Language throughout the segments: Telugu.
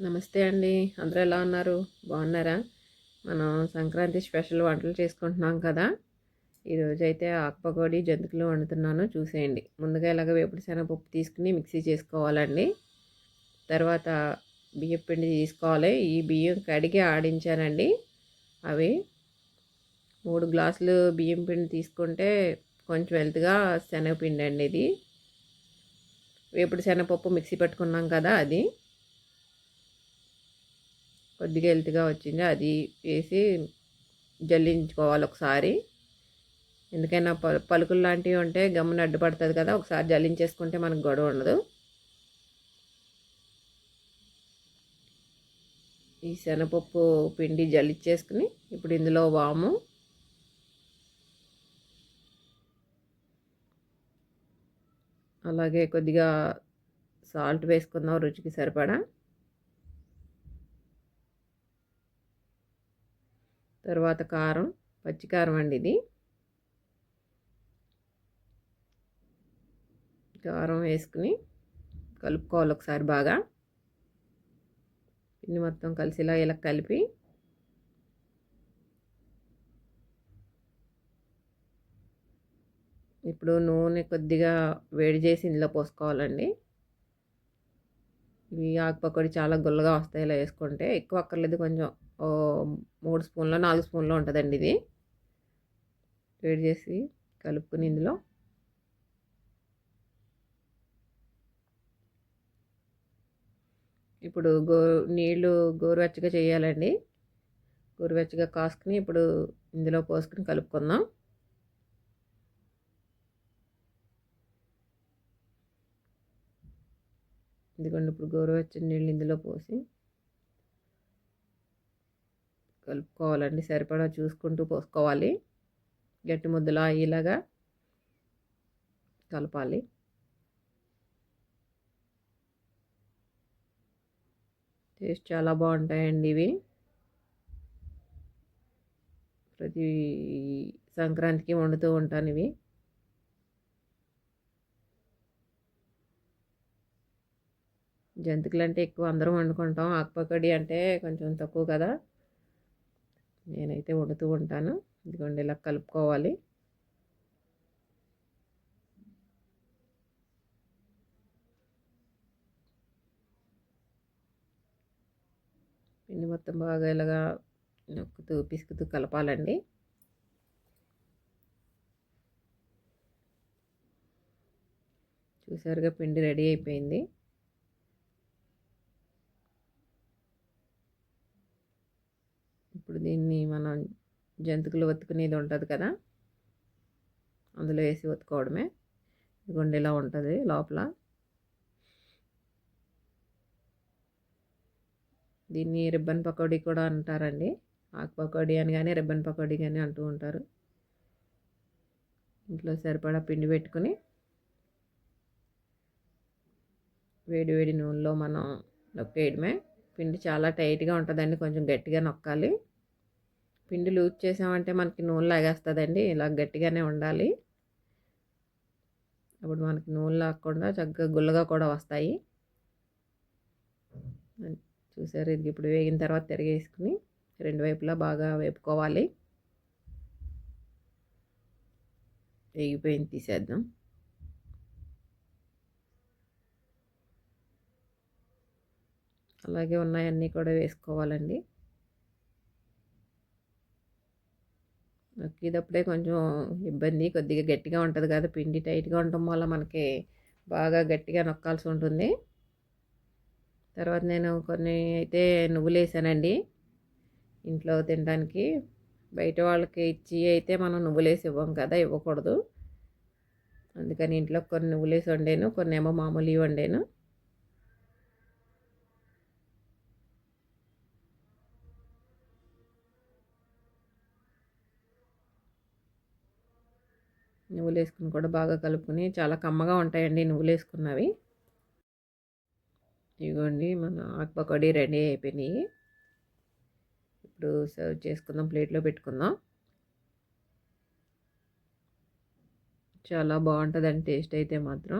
నమస్తే అండి. అందరూ ఎలా ఉన్నారు? బాగున్నారా? మనం సంక్రాంతి స్పెషల్ వంటలు చేసుకుంటున్నాం కదా. ఈరోజు అయితే ఆకుపకోడి జంతుకులు వండుతున్నాను. చూసేయండి. ముందుగా ఇలాగ వేపుడు శనగపప్పు తీసుకుని మిక్సీ చేసుకోవాలండి. తర్వాత బియ్యం పిండి తీసుకోవాలి. ఈ బియ్యం కడిగి ఆడించానండి. అవి మూడు గ్లాసులు బియ్యం పిండి తీసుకుంటే కొంచెం హెల్త్గా శనగపిండి అండి ఇది. వేపుడు శనగపప్పు మిక్సీ పెట్టుకున్నాం కదా అది. కొద్దిగా హెల్త్గా వచ్చింది. అది వేసి జల్లించుకోవాలి ఒకసారి. ఎందుకైనా పలుకులు లాంటివి ఉంటే గమ్మున అడ్డుపడుతుంది కదా ఒకసారి జల్లించేసుకుంటే మనకు గొడవ ఉండదు. ఈ శనగపప్పు పిండి జల్లించేసుకుని ఇప్పుడు ఇందులో వాము అలాగే కొద్దిగా సాల్ట్ వేసుకుందాం రుచికి సరిపడా. తర్వాత కారం పచ్చికారం అండి ఇది. కారం వేసుకుని కలుపుకోవాలి ఒకసారి బాగా. పిండి మొత్తం కలిసిలా ఇలా కలిపి ఇప్పుడు నూనె కొద్దిగా వేడి చేసి ఇందులో పోసుకోవాలండి. ఇవి ఆకుపక్కడి చాలా గుల్లగా వస్తాయి ఇలా వేసుకుంటే. ఎక్కువ అక్కర్లేదు కొంచెం. మూడు స్పూన్లో నాలుగు స్పూన్లో ఉంటుందండి ఇది. వేడి చేసి కలుపుకుని ఇందులో. ఇప్పుడు గో నీళ్ళు గోరువెచ్చగా చేయాలండి. గోరువెచ్చగా కాసుకుని ఇప్పుడు ఇందులో పోసుకుని కలుపుకుందాం. ఇప్పుడు గోరువెచ్చని నీళ్ళు ఇందులో పోసి కలుపుకోవాలండి. సరిపడా చూసుకుంటూ పోసుకోవాలి. గట్టి ముద్దలా అయ్యేలాగా కలపాలి. టేస్ట్ చాలా బాగుంటాయండి ఇవి. ప్రతి సంక్రాంతికి వండుతూ ఉంటాను ఇవి. జంతికలు అంటే ఎక్కువ అందరం వండుకుంటాం. ఆకుపకడి అంటే కొంచెం తక్కువ కదా. నేనైతే వండుతూ ఉంటాను. ఇదిగోండి ఇలా కలుపుకోవాలి. పిండి మొత్తం బాగా ఇలాగా నొక్కుతూ పిసుకుతూ కలపాలండి. చూసారుగా పిండి రెడీ అయిపోయింది ఇప్పుడు దీన్ని మనం జంతుకులు ఒత్తుకునేది ఉంటుంది కదా? అందులో వేసి ఒత్తుకోవడమే ఇదిగోండి ఇలా ఉంటుంది లోపల. దీన్ని రిబ్బన్ పకోడీ కూడా అంటారండి. ఆకు పకోడీ అని కానీ రిబ్బన్ పకోడీ కానీ అంటూ ఉంటారు. ఇంట్లో సరిపడా పిండి పెట్టుకుని వేడి వేడి నూనెలో మనం నొక్కేయడమే. పిండి చాలా టైట్గా ఉంటుందండి. కొంచెం గట్టిగా నొక్కాలి. పిండి లూజ్ చేసామంటే మనకి నూనె లాగేస్తుందండి ఇలా గట్టిగానే ఉండాలి. అప్పుడు మనకి నూనె లాగకుండా చక్కగా గుల్లగా కూడా వస్తాయి. చూసారు ఇది ఇప్పుడు వేగిన తర్వాత తిరిగేసుకుని రెండు వైపులా బాగా వేపుకోవాలి. వేగిపోయింది తీసేద్దాం. అలాగే ఉన్నాయన్నీ కూడా వేసుకోవాలండి. నొక్కేటప్పుడే కొంచెం ఇబ్బంది కొద్దిగా గట్టిగా ఉంటుంది కదా పిండి టైట్గా ఉండటం వల్ల మనకి బాగా గట్టిగా నొక్కాల్సి ఉంటుంది. తర్వాత నేను కొన్ని అయితే నువ్వులు వేసానండి ఇంట్లో తినడానికి. బయట వాళ్ళకి ఇచ్చి అయితే మనం నువ్వులేసి ఇవ్వం కదా ఇవ్వకూడదు. అందుకని ఇంట్లో కొన్ని నువ్వులేసి వండాను కొన్ని ఏమో మామూలు వండాను. నువ్వులు వేసుకుని కూడా బాగా కలుపుకొని చాలా కమ్మగా ఉంటాయండి నువ్వులు వేసుకున్నవి ఇదిగోండి మన ఆకుపకోడీ రెడీ అయిపోయినాయి. ఇప్పుడు సర్వ్ చేసుకుందాం ప్లేట్లో పెట్టుకుందాం. చాలా బాగుంటుందండి టేస్ట్ అయితే మాత్రం.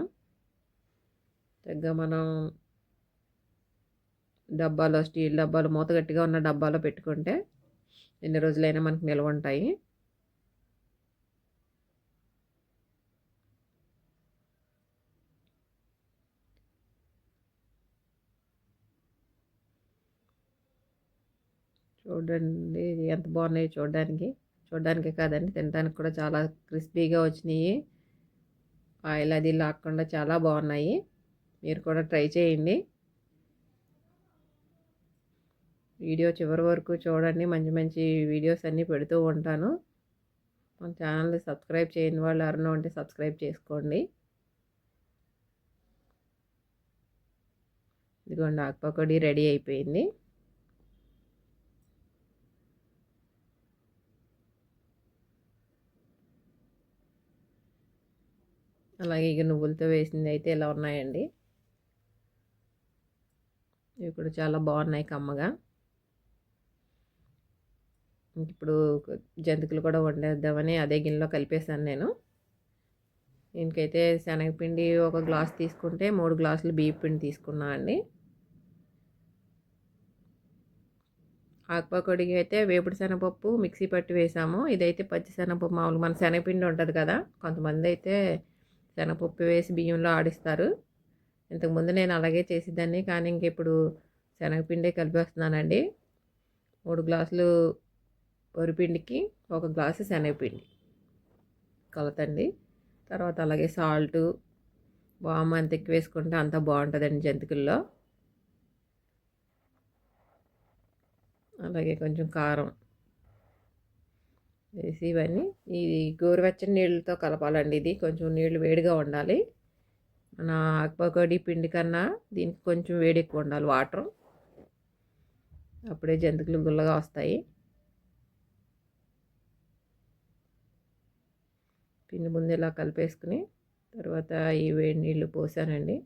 తగ్గ మనం డబ్బాలో స్టీల్ డబ్బాలు మూత గట్టిగా ఉన్న డబ్బాలో పెట్టుకుంటే ఎన్ని రోజులైనా మనకు నిల్వ ఉంటాయి. చూడండి ఎంత బాగున్నాయి చూడడానికి. చూడడానికి కాదండి తినడానికి కూడా చాలా క్రిస్పీగా వచ్చినాయి. ఆయిల్ అది లాక్కుండా చాలా బాగున్నాయి. మీరు కూడా ట్రై చేయండి. వీడియో చివరి వరకు చూడండి. మంచి మంచి వీడియోస్ అన్నీ పెడుతూ ఉంటాను. మన ఛానల్ని సబ్స్క్రైబ్ చేయని వాళ్ళు ఎవరైనా ఉంటే సబ్స్క్రైబ్ చేసుకోండి. ఇదిగోండి ఆకుపకోడి రెడీ అయిపోయింది. అలాగే ఇక నువ్వులతో వేసింది అయితే ఇలా ఉన్నాయండి? ఇవి కూడా చాలా బాగున్నాయి కమ్మగా. ఇప్పుడు జంతికలు కూడా వండేద్దామని అదే గిన్నెలో కలిపేశాను నేను. దీనికైతే శనగపిండి ఒక గ్లాస్ తీసుకుంటే మూడు గ్లాసులు బియ్య పిండి తీసుకున్నా అండి. ఆకుపకొడికి అయితే వేపుడు శనగపప్పు మిక్సీ పట్టి వేసాము. ఇదైతే పచ్చి శనగపప్పు మామూలుగా మన శనగపిండి ఉంటుంది కదా కొంతమంది అయితే శనగపప్పు వేసి బియ్యంలో ఆడిస్తారు. ఇంతకుముందు నేను అలాగే చేసేదాన్ని కానీ ఇంక ఇప్పుడు శనగపిండే కలిపేస్తున్నానండి. మూడు గ్లాసులు వరిపిండికి ఒక గ్లాసు శనగపిండి కలతండి. తర్వాత అలాగే సాల్టు వామ్ అంత ఎక్కువ వేసుకుంటే అంత బాగుంటుందండి జంతికల్లో. అలాగే కొంచెం కారం వేసి ఇవన్నీ. ఇది గోరువెచ్చని నీళ్ళతో కలపాలండి ఇది. కొంచెం నీళ్ళు వేడిగా ఉండాలి. మన ఆకుపకోడి పిండి కన్నా దీనికి కొంచెం వేడి ఎక్కువ ఉండాలి వాటర్. అప్పుడే జంతికలు గుల్లగా వస్తాయి. పిండి ముందు ఇలా కలిపేసుకుని తర్వాత ఈ వేడి నీళ్ళు పోసానండి.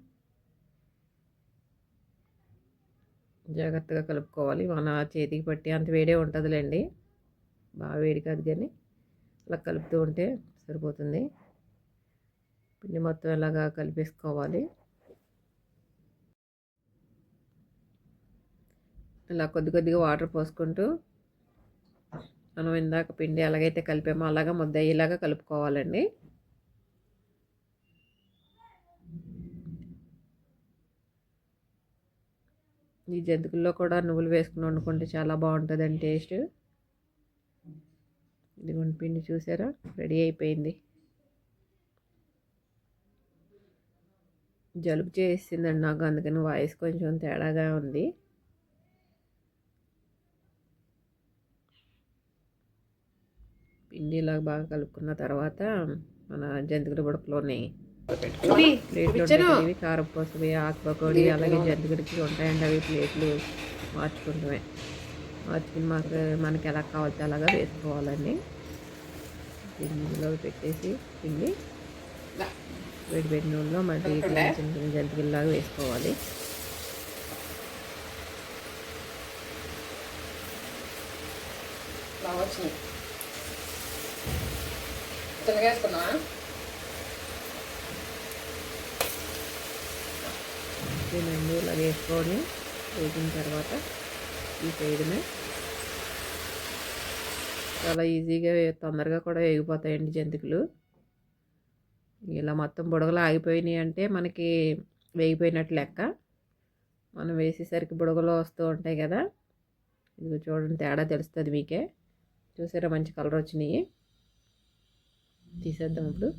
జాగ్రత్తగా కలుపుకోవాలి. మన చేతికి పట్టి అంత వేడే ఉంటుందిలేండి. బాగా వేడి కాదు కానీ అలా కలుపుతూ ఉంటే సరిపోతుంది. పిండి మొత్తం ఇలాగా కలిపేసుకోవాలి. ఇలా కొద్ది కొద్దిగా వాటర్ పోసుకుంటూ మనం ఇందాక పిండి ఎలాగైతే కలిపామో అలాగా ముద్ద అయ్యేలాగా కలుపుకోవాలండి. ఈ జంతికల్లో కూడా నువ్వులు వేసుకుని వండుకుంటే చాలా బాగుంటుందండి టేస్ట్. ఇదిగోండి పిండి చూసారా? రెడీ అయిపోయింది. జలుబు చేసిందండి నాకు అందుకని వాయిస్ కొంచెం తేడాగా ఉంది. పిండి ఇలా బాగా కలుపుకున్న తర్వాత మన జంతికల బుడకలోని ప్లేట్లు ఇవి కారపూసవి ఆకుపకోడి అలాగే జంతికడికి ఉంటాయండి అవి ప్లేట్లు. మార్చుకుంటామే. మార్చుకుని మాకు మనకి ఎలా కావాలితే అలాగా వేసుకోవాలండి. పిండిలో పెట్టేసి పిండి. వేడి వేడి నూనెలో మళ్ళీ చిన్న చిన్న జంతికల్లాగా వేసుకోవాలి. చిన్నగేసుకున్నా దీనండి ఇలా వేసుకొని వేసిన తర్వాత ఈ సైడ్నే చాలా ఈజీగా తొందరగా కూడా వేగిపోతాయండి జంతికలు. ఇలా మొత్తం బుడగలు ఆగిపోయినాయి అంటే మనకి వేగిపోయినట్టు లెక్క. మనం వేసేసరికి బుడగలు వస్తూ ఉంటాయి కదా. ఇది చూడండి తేడా తెలుస్తుంది మీకే. చూసారా మంచి కలర్ వచ్చినాయి. తీసేద్దాం ఇప్పుడు.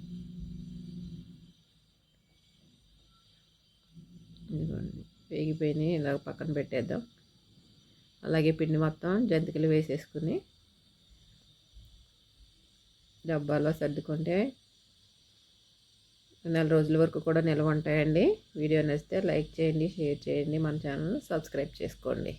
ఇదిగోండి వేగిపోయినాయి. ఇలా పక్కన పెట్టేద్దాం. అలాగే పిండి మొత్తం జంతికలు వేసేసుకుని డబ్బాలో సర్దుకుంటే నెల రోజుల వరకు కూడా నిల్వ ఉంటాయండి. వీడియో నచ్చితే లైక్ చేయండి షేర్ చేయండి. మన ఛానల్ సబ్స్క్రైబ్ చేసుకోండి.